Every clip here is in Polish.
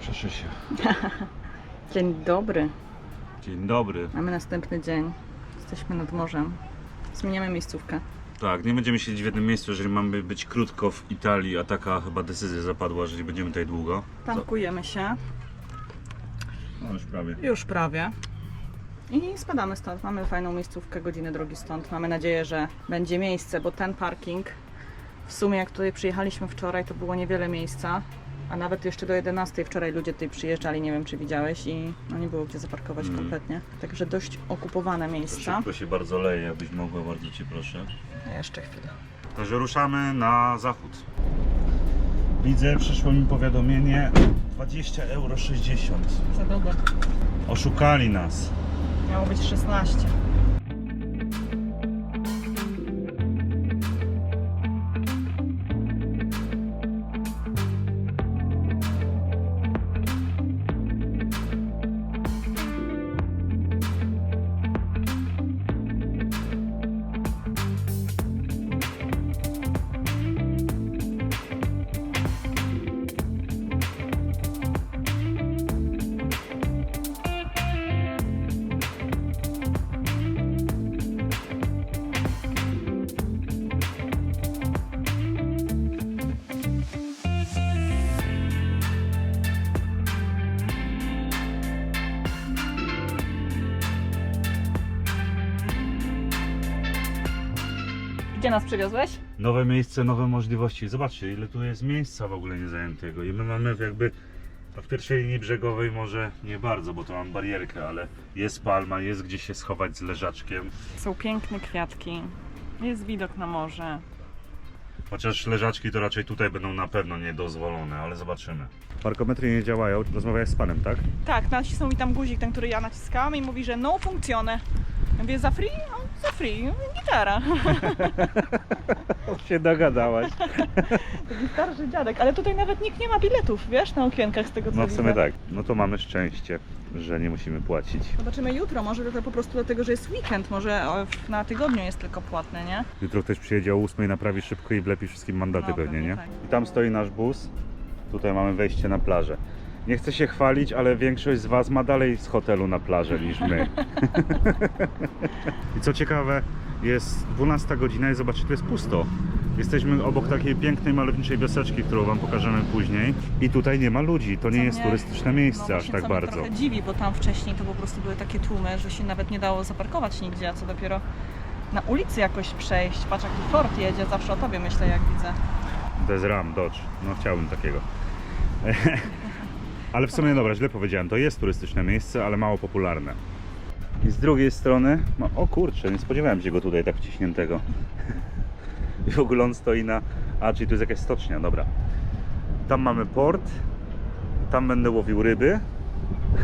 Cieszę się. Dzień dobry. Dzień dobry. Mamy następny dzień. Jesteśmy nad morzem. Zmieniamy miejscówkę. Tak, nie będziemy siedzieć w jednym miejscu, jeżeli mamy być krótko w Italii, a taka chyba decyzja zapadła, że nie będziemy tutaj długo. Tankujemy się. No już prawie. Już prawie. I spadamy stąd. Mamy fajną miejscówkę, godzinę drogi stąd. Mamy nadzieję, że będzie miejsce, bo ten parking w sumie jak tutaj przyjechaliśmy wczoraj, to było niewiele miejsca. A nawet jeszcze do 11 wczoraj ludzie tutaj przyjeżdżali, nie wiem czy widziałeś i no nie było gdzie zaparkować Mm. kompletnie. Także dość okupowane To miejsca. szybko się bardzo leje, abyś mogła, bardzo Cię proszę. Jeszcze chwilę. Także ruszamy na zachód. Widzę, przyszło mi powiadomienie 20 euro 60. Za długo. Oszukali nas. Miało być 16. Gdzie nas przywiozłeś? Nowe miejsce, nowe możliwości. Zobaczcie, ile tu jest miejsca w ogóle niezajętego. I my mamy jakby w pierwszej linii brzegowej może nie bardzo, bo to mam barierkę, ale jest palma, jest gdzie się schować z leżaczkiem. Są piękne kwiatki. Jest widok na morze. Chociaż leżaczki to raczej tutaj będą na pewno niedozwolone, ale zobaczymy. Parkometry nie działają, rozmawiałeś z panem, tak? Tak, nacisnął mi tam guzik, ten, który ja naciskałam i mówi, że no funkcjone. Ja mówię, za free? Za free. Gitara. się dogadałaś. Taki starszy dziadek, ale tutaj nawet nikt nie ma biletów, wiesz, na okienkach z tego co No w sumie widzę. tak. No to mamy szczęście, że nie musimy płacić. Zobaczymy jutro, może to po prostu dlatego, że jest weekend, może o, na tygodniu jest tylko płatne, nie? Jutro ktoś przyjedzie o 8, naprawi szybko i wlepi wszystkim mandaty No, pewnie, pewnie nie? tak. I tam stoi nasz bus. Tutaj mamy wejście na plażę. Nie chcę się chwalić, ale większość z Was ma dalej z hotelu na plażę niż my. I co ciekawe, jest 12 godzina i zobaczcie, tu jest pusto. Jesteśmy obok takiej pięknej, malowniczej wioseczki, którą Wam pokażemy później. I tutaj nie ma ludzi, to nie Co jest mnie- turystyczne miejsce no aż tak co mnie bardzo. trochę dziwi, bo tam wcześniej to po prostu były takie tłumy, że się nawet nie dało zaparkować nigdzie, a co dopiero na ulicy jakoś przejść. Patrz jaki Ford jedzie, zawsze o tobie myślę jak widzę. To jest Ram, Dodge. No chciałbym takiego. ale w sumie dobra, źle powiedziałem. To jest turystyczne miejsce, ale mało popularne. I z drugiej strony, no, o kurczę, nie spodziewałem się go tutaj tak wciśniętego. I w ogóle on stoi na. A, czyli tu jest jakaś stocznia, dobra. Tam mamy port. Tam będę łowił ryby,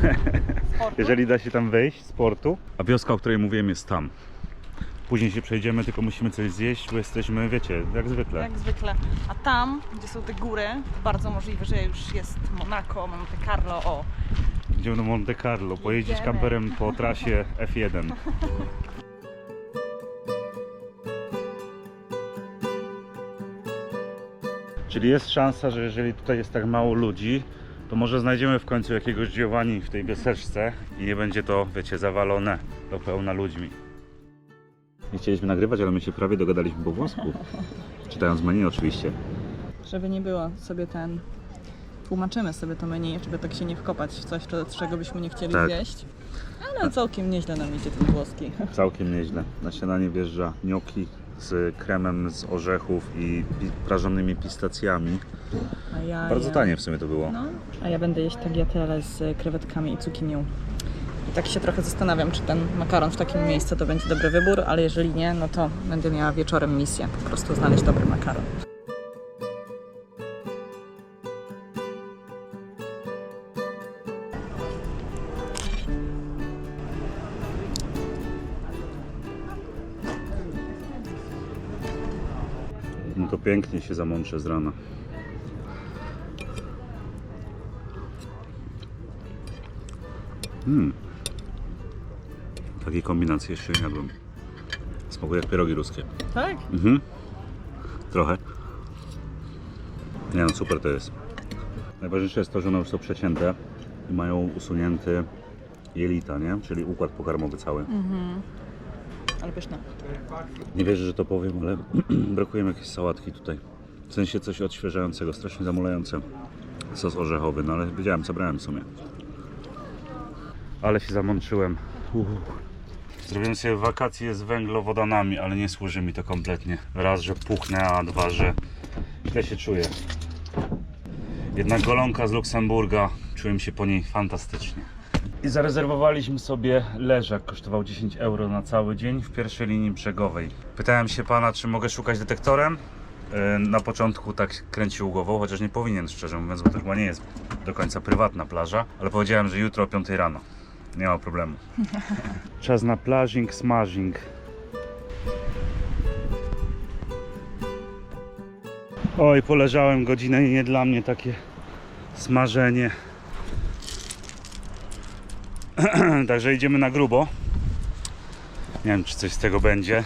jeżeli da się tam wejść z portu. A wioska, o której mówiłem, jest tam. Później się przejdziemy, tylko musimy coś zjeść, bo jesteśmy, wiecie, jak zwykle. Jak zwykle. A tam, gdzie są te góry, bardzo możliwe, że już jest Monaco, Monte Carlo, o. Idziemy do Monte Carlo, pojeździć Jedziemy. kamperem po trasie F1. Czyli jest szansa, że jeżeli tutaj jest tak mało ludzi, to może znajdziemy w końcu jakiegoś Giovanni w tej wioseczce i nie będzie to, wiecie, zawalone do pełna ludźmi. Nie chcieliśmy nagrywać, ale my się prawie dogadaliśmy po włosku. Czytając menu oczywiście. Żeby nie było sobie ten... Tłumaczymy sobie to menu, żeby tak się nie wkopać w coś, cze- czego byśmy nie chcieli Tak. zjeść. Ale całkiem nieźle nam idzie ten włoski. Całkiem nieźle. Na śniadanie wjeżdża gnocchi z kremem z orzechów i pi- prażonymi pistacjami. A ja, Bardzo ja... tanie w sumie to było. No, a ja będę jeść tagliatelle z krewetkami i cukinią. I tak się trochę zastanawiam, czy ten makaron w takim miejscu to będzie dobry wybór, ale jeżeli nie, no to będę miała wieczorem misję, po prostu znaleźć dobry makaron. No to pięknie się zamączę z rana. Hmm. Takiej kombinacji jeszcze nie jadłem. Smakuje jak pierogi ruskie. Tak? Mhm. Trochę. Nie no, super to jest. Najważniejsze jest to, że one już są przecięte i mają usunięty jelita, nie? Czyli układ pokarmowy cały. Ale pyszne. Nie wierzę, że to powiem, ale brakuje mi jakiejś sałatki tutaj. W sensie coś odświeżającego, strasznie zamulające. Sos orzechowy, no ale wiedziałem co brałem w sumie. Ale się zamączyłem. Zrobiłem sobie wakacje z węglowodanami, ale nie służy mi to kompletnie. Raz, że puchnę, a dwa, że źle się czuję. Jednak golonka z Luksemburga, czułem się po niej fantastycznie. I zarezerwowaliśmy sobie leżak, kosztował 10 euro na cały dzień w pierwszej linii brzegowej. Pytałem się pana, czy mogę szukać detektorem. Yy, Na początku tak kręcił głową, chociaż nie powinien, szczerze mówiąc, bo to chyba nie jest do końca prywatna plaża. Ale powiedziałem, że jutro o 5 rano. Nie ma problemu. Czas na plażing, smażing. Oj, poleżałem godzinę i nie dla mnie takie smażenie. Także idziemy na grubo. Nie wiem, czy coś z tego będzie,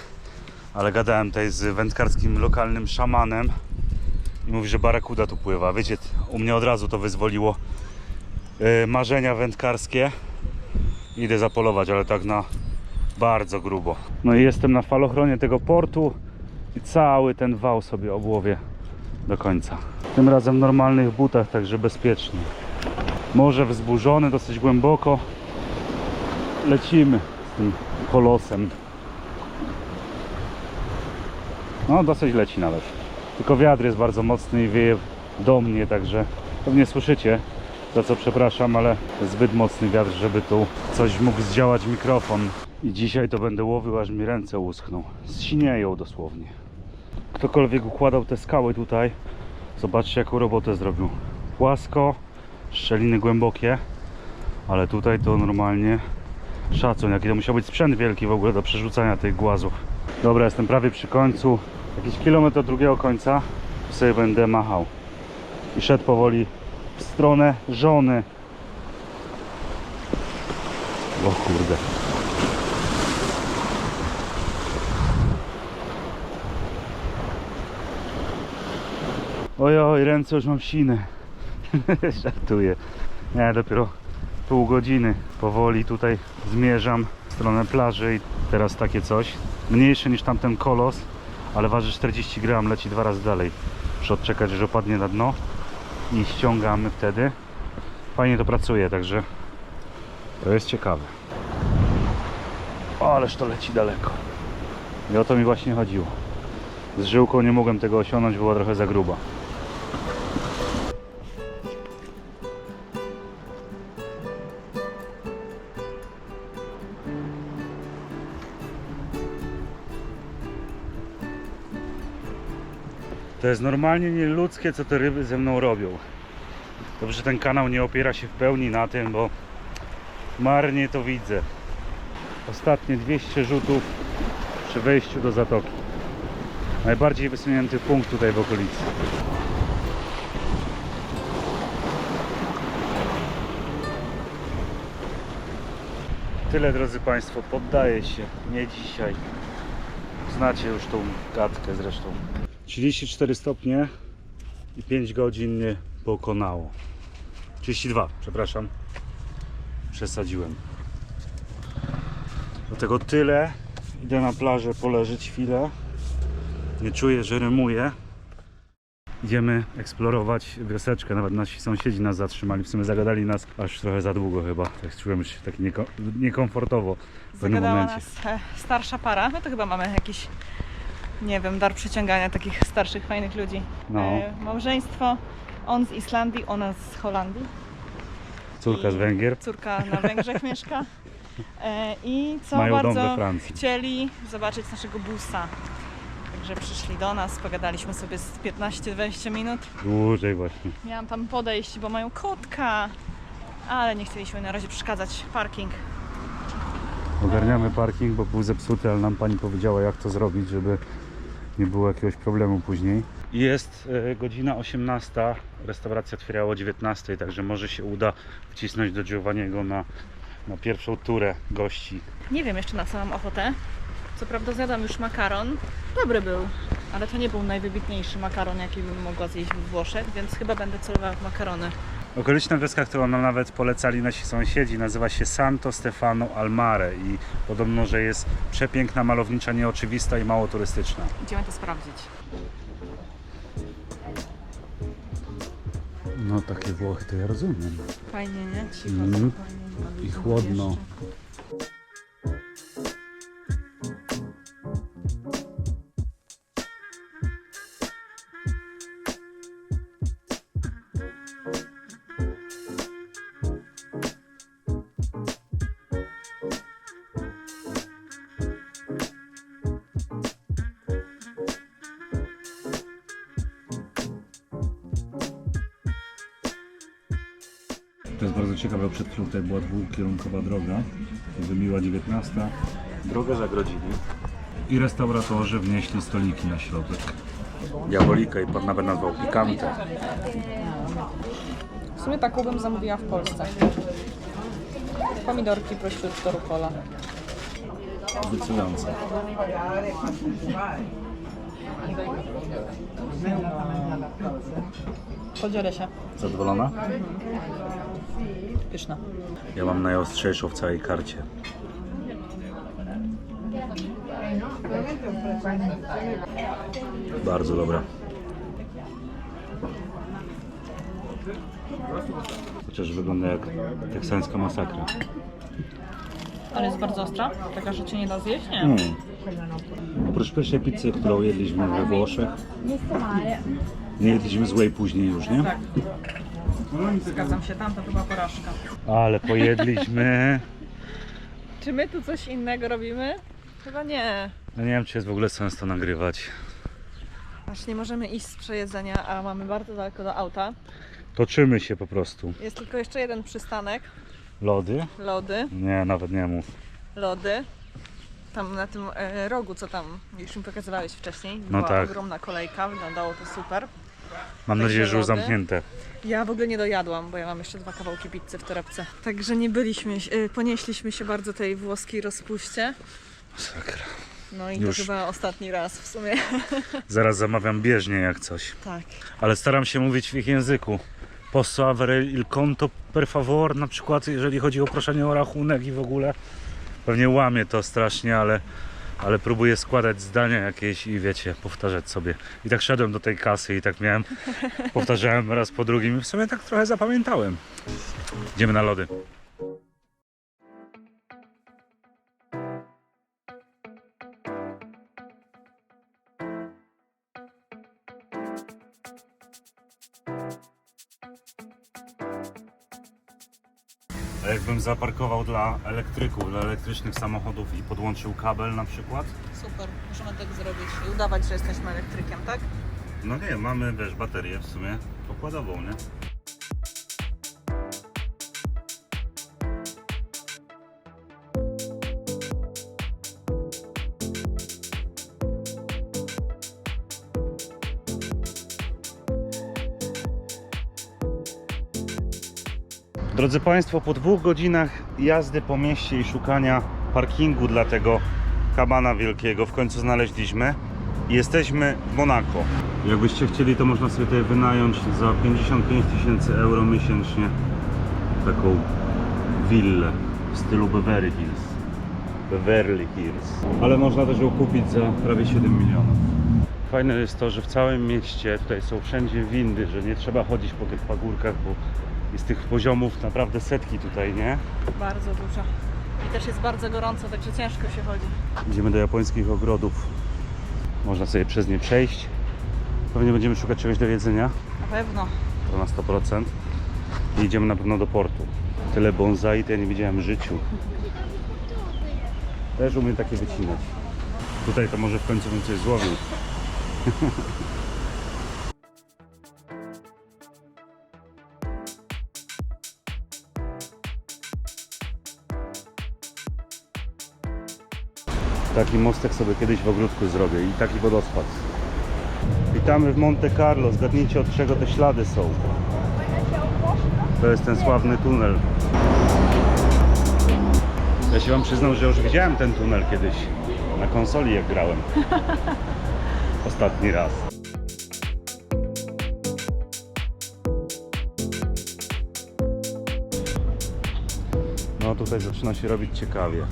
ale gadałem tutaj z wędkarskim lokalnym szamanem i mówi, że barakuda tu pływa. Wiecie, u mnie od razu to wyzwoliło yy, marzenia wędkarskie. Idę zapolować, ale tak na bardzo grubo. No i jestem na falochronie tego portu i cały ten wał sobie obłowię do końca. Tym razem w normalnych butach, także bezpiecznie. Morze wzburzone, dosyć głęboko. Lecimy z tym kolosem. No, dosyć leci nawet. Tylko wiatr jest bardzo mocny i wieje do mnie, także pewnie słyszycie, za co przepraszam, ale zbyt mocny wiatr, żeby tu coś mógł zdziałać mikrofon. I dzisiaj to będę łowił, aż mi ręce uschną. Zsinieją dosłownie. Ktokolwiek układał te skały tutaj, zobaczcie jaką robotę zrobił. Płasko, szczeliny głębokie, ale tutaj to normalnie szacun, jaki to musiał być sprzęt wielki w ogóle do przerzucania tych głazów. Dobra, jestem prawie przy końcu. Jakiś kilometr drugiego końca sobie będę machał. I szedł powoli w stronę żony. O kurde. Oj, oj, ręce już mam siny. Żartuję. Nie, dopiero pół godziny. Powoli tutaj zmierzam w stronę plaży i teraz takie coś. Mniejsze niż tamten kolos, ale waży 40 gram, leci dwa razy dalej. Muszę odczekać, że opadnie na dno i ściągamy wtedy. Fajnie to pracuje, także to jest ciekawe. O, ależ to leci daleko. I o to mi właśnie chodziło. Z żyłką nie mogłem tego osiągnąć, była trochę za gruba. To jest normalnie nieludzkie, co te ryby ze mną robią. Dobrze, że ten kanał nie opiera się w pełni na tym, bo marnie to widzę. Ostatnie 200 rzutów przy wejściu do zatoki. Najbardziej wysunięty punkt tutaj w okolicy. Tyle drodzy Państwo, poddaję się, nie dzisiaj. Znacie już tą gadkę zresztą. 34 stopnie i 5 godzin mnie pokonało. 32, przepraszam. Przesadziłem. Dlatego tyle. Idę na plażę poleżeć chwilę. Nie czuję, że rymuję. Idziemy eksplorować wioseczkę. Nawet nasi sąsiedzi nas zatrzymali. W sumie zagadali nas aż trochę za długo chyba. Tak czułem się tak nieko- niekomfortowo w pewnym Zagadała momencie. nas e, starsza para. My to chyba mamy jakiś, nie wiem, dar przyciągania takich starszych, fajnych ludzi. No. E, małżeństwo, on z Islandii, ona z Holandii. Córka z Węgier. Córka na Węgrzech mieszka. E, I co Mają dom bardzo Francji. chcieli zobaczyć naszego busa. Także przyszli do nas, pogadaliśmy sobie z 15-20 minut. Dłużej właśnie. Miałam tam podejść, bo mają kotka, ale nie chcieliśmy na razie przeszkadzać. Parking. Ogarniamy parking, bo był zepsuty, ale nam pani powiedziała jak to zrobić, żeby nie było jakiegoś problemu później. Jest e, godzina 18, restauracja otwierała o 19, także może się uda wcisnąć do Giovanniego na, na pierwszą turę gości. Nie wiem jeszcze na co mam ochotę. Co prawda zjadłam już makaron. Dobry był, ale to nie był najwybitniejszy makaron, jaki bym mogła zjeść w Włoszech, więc chyba będę celowała w makarony. Okoliczna wioska, którą nam nawet polecali nasi sąsiedzi, nazywa się Santo Stefano al Mare i podobno, że jest przepiękna, malownicza, nieoczywista i mało turystyczna. Idziemy to sprawdzić. No takie Włochy to ja rozumiem. Fajnie, nie? Cicho, spokojnie, nie ma I chłodno. jeszcze. To jest bardzo ciekawe, bo przed chwilą tutaj była dwukierunkowa droga, wybiła 19, drogę zagrodzili i restauratorzy wnieśli stoliki na środek. Diabolika i pan nawet nazwał pikante. W sumie taką bym zamówiła w Polsce. Pomidorki, prosciutto, rucola. Obiecujące. Podzielę się. Zadowolona? Pyszna. Ja mam najostrzejszą w całej karcie. Bardzo dobra. Chociaż wygląda jak teksańska masakra. Ale jest bardzo ostra, taka, że cię nie da zjeść? Nie. Mm. Oprócz pierwszej pizzy, którą jedliśmy we Włoszech, nie jedliśmy złej później już, nie? Tak. Zgadzam się, tam to była porażka. Ale pojedliśmy. Czy my tu coś innego robimy? Chyba nie. No nie wiem, czy jest w ogóle sens to nagrywać. Aż nie możemy iść z przejedzenia, a mamy bardzo daleko do auta. Toczymy się po prostu. Jest tylko jeszcze jeden przystanek. Lody? Lody. Nie, nawet nie mów. Lody. Tam na tym e, rogu, co tam już mi pokazywałeś wcześniej. No Była tak. ogromna kolejka, wyglądało to super. Mam nadzieję, że już lody. zamknięte. Ja w ogóle nie dojadłam, bo ja mam jeszcze dwa kawałki pizzy w torebce. Także nie byliśmy, e, ponieśliśmy się bardzo tej włoskiej rozpuście. Sakra. No i Już. to chyba ostatni raz w sumie. Zaraz zamawiam bieżnie jak coś. Tak. Ale staram się mówić w ich języku. Posso avere il conto per favor, na przykład jeżeli chodzi o proszenie o rachunek i w ogóle. Pewnie łamię to strasznie, ale, ale próbuję składać zdania jakieś i wiecie, powtarzać sobie. I tak szedłem do tej kasy i tak miałem, powtarzałem raz po drugim i w sumie tak trochę zapamiętałem. Idziemy na lody. Jakbym zaparkował dla elektryków, dla elektrycznych samochodów i podłączył kabel na przykład? Super, możemy tak zrobić i udawać, że jesteśmy elektrykiem, tak? No nie, mamy wiesz, baterię w sumie pokładową, nie? Drodzy Państwo, po dwóch godzinach jazdy po mieście i szukania parkingu dla tego kabana wielkiego w końcu znaleźliśmy. Jesteśmy w Monako. Jakbyście chcieli, to można sobie tutaj wynająć za 55 tysięcy euro miesięcznie taką willę w stylu Beverly Hills. Beverly Hills. Ale można też ją kupić za prawie 7 milionów. Fajne jest to, że w całym mieście tutaj są wszędzie windy, że nie trzeba chodzić po tych pagórkach, bo jest tych poziomów naprawdę setki tutaj, nie? Bardzo dużo. I też jest bardzo gorąco, także ciężko się chodzi. Idziemy do japońskich ogrodów. Można sobie przez nie przejść. Pewnie będziemy szukać czegoś do jedzenia. Na pewno. To na 100%. I idziemy na pewno do portu. Tyle bonsai to ja nie widziałem w życiu. Też umiem takie wycinać. Tutaj to może w końcu bym coś złowił. Taki mostek sobie kiedyś w ogródku zrobię i taki wodospad. Witamy w Monte Carlo. Zgadnijcie od czego te ślady są. To jest ten sławny tunel. Ja się wam przyznam, że już widziałem ten tunel kiedyś. Na konsoli jak grałem. Ostatni raz. No tutaj zaczyna się robić ciekawie.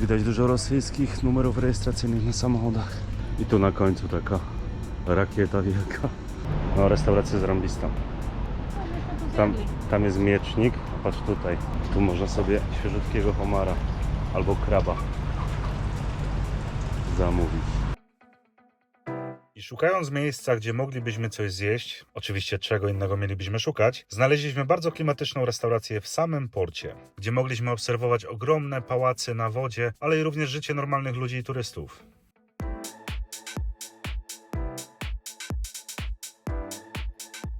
Widać dużo rosyjskich numerów rejestracyjnych na samochodach. I tu na końcu taka rakieta wielka. No restauracja zarąbista. Tam, tam jest miecznik, patrz tutaj. Tu można sobie świeżutkiego homara albo kraba zamówić. Szukając miejsca, gdzie moglibyśmy coś zjeść, oczywiście czego innego mielibyśmy szukać, znaleźliśmy bardzo klimatyczną restaurację w samym porcie, gdzie mogliśmy obserwować ogromne pałace na wodzie, ale i również życie normalnych ludzi i turystów.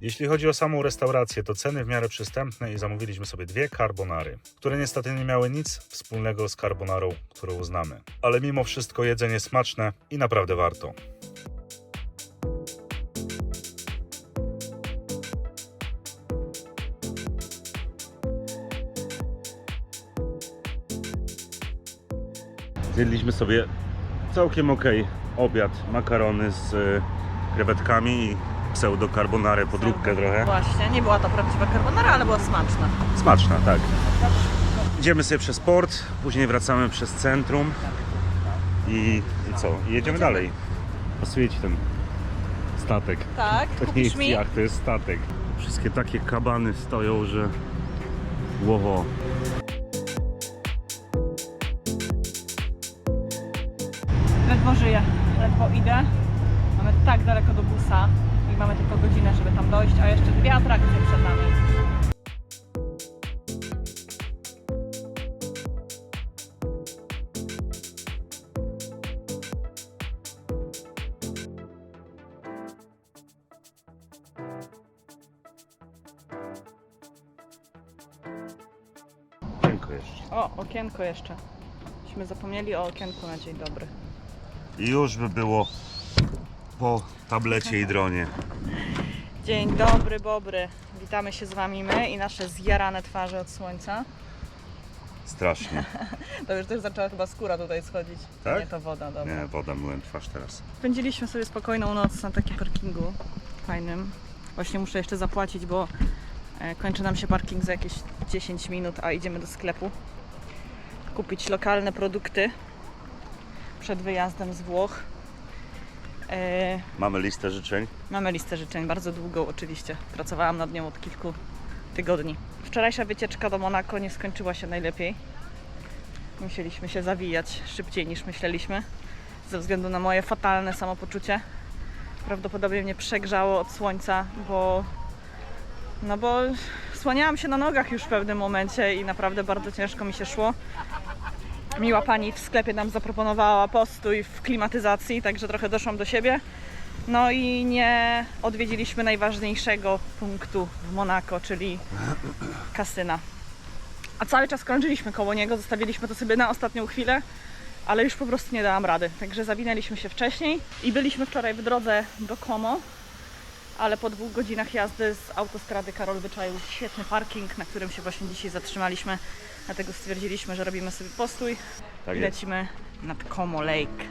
Jeśli chodzi o samą restaurację, to ceny w miarę przystępne i zamówiliśmy sobie dwie carbonary, które niestety nie miały nic wspólnego z carbonarą, którą znamy. Ale mimo wszystko jedzenie smaczne i naprawdę warto. Zjedliśmy sobie całkiem ok obiad, makarony z y, krewetkami i pseudo carbonarę, podróbkę trochę. Właśnie, nie była to prawdziwa carbonara, ale była smaczna. Smaczna, tak. Idziemy sobie przez port, później wracamy przez centrum i, i co? I jedziemy dalej. Pasuje ci ten statek. Tak, To nie jest mi? jacht, to jest statek. Wszystkie takie kabany stoją, że łowo. Żyję, ledwo idę. Mamy tak daleko do busa i mamy tylko godzinę, żeby tam dojść, a jeszcze dwie atrakcje przed nami. Dziękuję jeszcze. O, okienko jeszcze. Myśmy zapomnieli o okienku na dzień dobry. I już by było po tablecie i dronie. Dzień dobry, Bobry. Witamy się z Wami my i nasze zjarane twarze od słońca. Strasznie. To już też zaczęła chyba skóra tutaj schodzić. Tak? Nie, to woda, dobra. Nie, woda myłem twarz teraz. Spędziliśmy sobie spokojną noc na takim parkingu fajnym. Właśnie muszę jeszcze zapłacić, bo e, kończy nam się parking za jakieś 10 minut, a idziemy do sklepu kupić lokalne produkty przed wyjazdem z Włoch. E, Mamy listę życzeń. Mamy listę życzeń, bardzo długą oczywiście. Pracowałam nad nią od kilku tygodni. Wczorajsza wycieczka do Monako nie skończyła się najlepiej. Musieliśmy się zawijać szybciej niż myśleliśmy, ze względu na moje fatalne samopoczucie. Prawdopodobnie mnie przegrzało od słońca, bo no bo słaniałam się na nogach już w pewnym momencie i naprawdę bardzo ciężko mi się szło. Miła pani w sklepie nam zaproponowała postój w klimatyzacji, także trochę doszłam do siebie. No i nie odwiedziliśmy najważniejszego punktu w Monako, czyli kasyna. A cały czas krążyliśmy koło niego, zostawiliśmy to sobie na ostatnią chwilę, ale już po prostu nie dałam rady. Także zawinęliśmy się wcześniej i byliśmy wczoraj w drodze do Como, ale po dwóch godzinach jazdy z autostrady Karol wyczaił świetny parking, na którym się właśnie dzisiaj zatrzymaliśmy. Dlatego stwierdziliśmy, że robimy sobie postój Tak i jest. lecimy nad Como Lake.